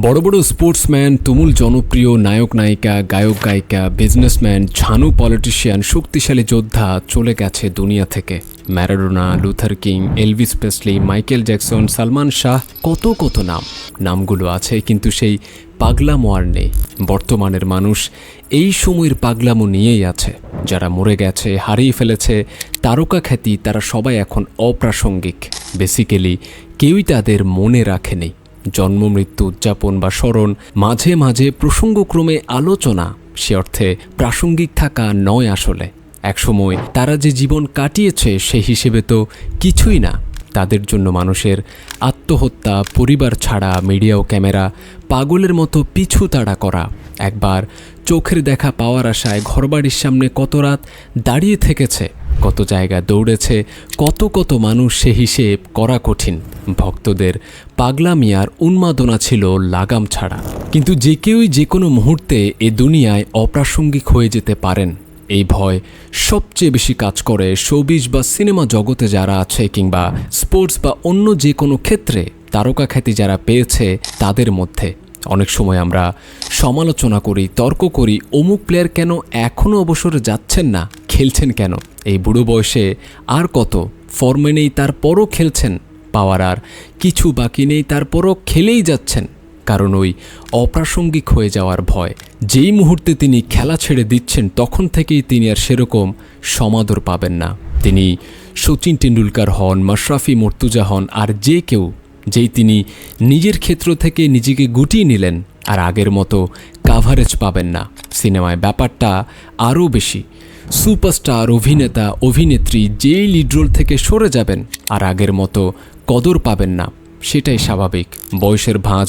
বড় বড় স্পোর্টসম্যান তুমুল জনপ্রিয় নায়ক নায়িকা, গায়ক গায়িকা বিজনেসম্যান ঝানু পলিটিশিয়ান শক্তিশালী যোদ্ধা চলে গেছে দুনিয়া থেকে। Maradona Luther King Elvis Presley Michael Jackson Salman Shah কত কত নাম। নামগুলো আছে কিন্তু সেই পাগলামো আর নেই। বর্তমানের মানুষ এই সময়ের পাগলামো নিয়েই আছে। যারা মরে গেছে, হারিয়ে ফেলেছে, তারকা খ্যাতি তারা সবাই এখন অপ্রাসঙ্গিক। বেসিক্যালি কেউই তাদের মনে রাখেনি। জন্ম, মৃত্যু, উদযাপন বা স্মরণ, মাঝে মাঝে প্রসঙ্গক্রমে আলোচনা, সে অর্থে প্রাসঙ্গিক থাকা নয় আসলে। একসময় তারা যে জীবন কাটিয়েছে সেই হিসেবে তো কিছুই না। তাদের জন্য মানুষের আত্মহত্যা, পরিবার ছাড়া, মিডিয়া ও ক্যামেরা, পাগলের মতো পিছু তাড়া করা, একবার চোখের দেখা পাওয়ার আশায় ঘরবাড়ির সামনে কত রাত দাঁড়িয়ে থেকেছে। কত জায়গা দৌড়েছে, কত কত মানুষ সে হিসেব করা কঠিন। ভক্তদের পাগলামি আর উন্মাদনা ছিল লাগাম ছাড়া। কিন্তু যে কেউই যে কোনো মুহূর্তে এ দুনিয়ায় অপ্রাসঙ্গিক হয়ে যেতে পারেন। এই ভয় সবচেয়ে বেশি কাজ করে শোবিজ বা সিনেমা জগতে যারা আছে কিংবা স্পোর্টস বা অন্য যে কোনো ক্ষেত্রে তারকা খ্যাতি যারা পেয়েছে তাদের মধ্যে। অনেক সময় আমরা সমালোচনা করি, তর্ক করি, অমুক প্লেয়ার কেন এখনও অবসরে যাচ্ছেন না? খেলছেন কেন? এই বুড়ো বয়সে আর কত? ফর্মে নেই তারপরও খেলছেন। পাওয়ার আর কিছু বাকি নেই তারপরও খেলেই যাচ্ছেন। কারণ ওই অপ্রাসঙ্গিক হয়ে যাওয়ার ভয়, যেই মুহূর্তে তিনি খেলা ছেড়ে দিচ্ছেন, তখন থেকেই তিনি আর সেরকম সমাদর পাবেন না। তিনি সচিন টেন্ডুলকার হন, মাশরাফি মর্তুজা হন, আর যে কেউ, যেই তিনি নিজের ক্ষেত্র থেকে নিজেকে গুটিয়ে নিলেন। আর আগের মতো কাভারেজ পাবেন না। সিনেমায় ব্যাপারটা আরও বেশি। সুপারস্টার, অভিনেতা, অভিনেত্রী যেই লিড রোল থেকে সরে যাবেন, আর আগের মতো কদর পাবেন না, সেটাই স্বাভাবিক। বয়সের ভাঁজ,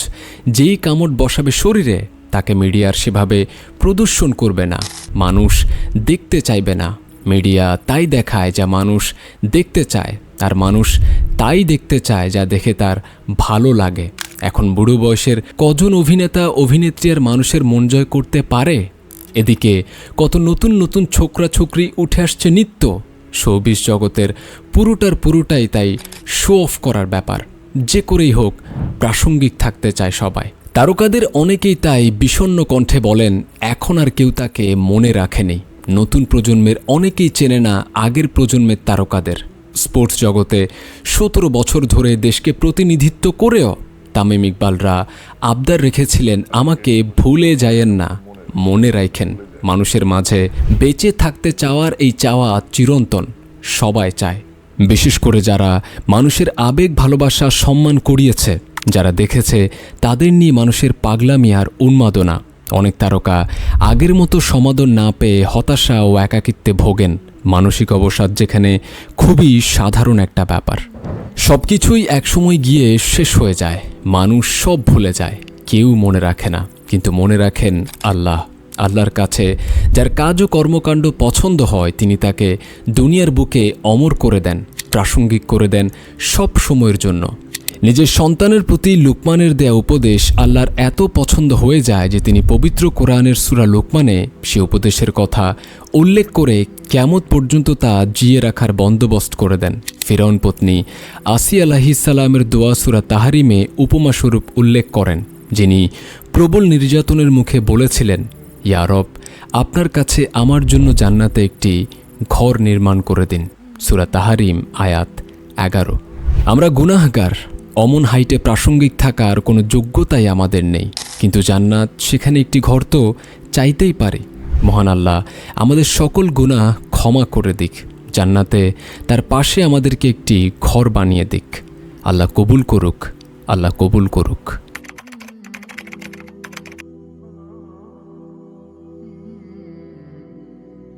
যেই কামড় বসাবে শরীরে, তাকে মিডিয়ার সেভাবে প্রদর্শন করবে না। মানুষ দেখতে চাইবে না। মিডিয়া তাই দেখায় যা মানুষ দেখতে চায়, আর মানুষ তাই দেখতে চায় যা দেখে তার ভালো লাগে। এখন বুড়ো বয়সের কজন অভিনেতা, অভিনেত্রী আর মানুষের মন জয় করতে পারে? এদিকে কত নতুন নতুন ছোকরা ছোকরি উঠে আসছে নিত্য। শোবিস জগতের পুরোটার পুরোটাই তাই শো অফ করার ব্যাপার। যে করেই হোক, প্রাসঙ্গিক থাকতে চায় সবাই। তারকাদের অনেকেই তাই বিষণ্ণ কণ্ঠে বলেন, এখন আর কেউ তাকে মনে রাখেনি। নতুন প্রজন্মের অনেকেই চেনে না আগের প্রজন্মের তারকাদের। স্পোর্টস জগতে সতেরো বছর ধরে দেশকে প্রতিনিধিত্ব করেও তামিম ইকবালরা আবদার রেখেছিলেন, আমাকে ভুলে যায়েন না। মনে রাখেন, মানুষের মাঝে বেঁচে থাকতে চাওয়ার এই চাওয়া চিরন্তন, সবাই চায়। বিশেষ করে যারা মানুষের আবেগ, ভালোবাসা, সম্মান করিয়েছে যারা দেখেছে তাদের নিয়ে মানুষের পাগলামি আর উন্মাদনা। অনেক তারকা আগের মতো সমাদর না পেয়ে হতাশা ও একাকিত্বে ভোগেন। মানসিক অবসাদ যেখানে খুবই সাধারণ একটা ব্যাপার। সব কিছুই একসময় গিয়ে শেষ হয়ে যায়। মানুষ সব ভুলে যায়। কেউ মনে রাখে না। কিন্তু মনে রাখেন আল্লাহ। আল্লাহর কাছে যার কাজ ও কর্মকাণ্ড পছন্দ হয়, তিনি তাকে দুনিয়ার বুকে অমর করে দেন, প্রাসঙ্গিক করে দেন সব সময়ের জন্য। নিজের সন্তানের প্রতি লুকমানের দেয়া উপদেশ আল্লাহর এত পছন্দ হয়ে যায় যে তিনি পবিত্র কোরআনের সুরা লোকমানে সে উপদেশের কথা উল্লেখ করে ক্যামত পর্যন্ত তা জিয়ে রাখার বন্দোবস্ত করে দেন ফিরন পত্নী আসি আলাহিসাল্লামের দোয়া সুরা তাহারিমে উপমাস্বরূপ উল্লেখ করেন, যিনি প্রবল নির্যাতনের মুখে বলেছিলেন ইয়ারব আপনার কাছে আমার জন্য জান্নাতে একটি ঘর নির্মাণ করে দিন। সুরা তাহারিম, আয়াত এগারো। আমরা গুনাহগার, অমন হাইটে প্রাসঙ্গিক থাকার কোনো যোগ্যতাই আমাদের নেই। কিন্তু জান্নাত, সেখানে একটি ঘর তো চাইতেই পারি। মহান আল্লাহ, আমাদের সকল গুণা ক্ষমা করে দিক। জান্নাতে তার পাশে আমাদেরকে একটি ঘর বানিয়ে দিক। আল্লাহ কবুল করুক, আল্লাহ কবুল করুক।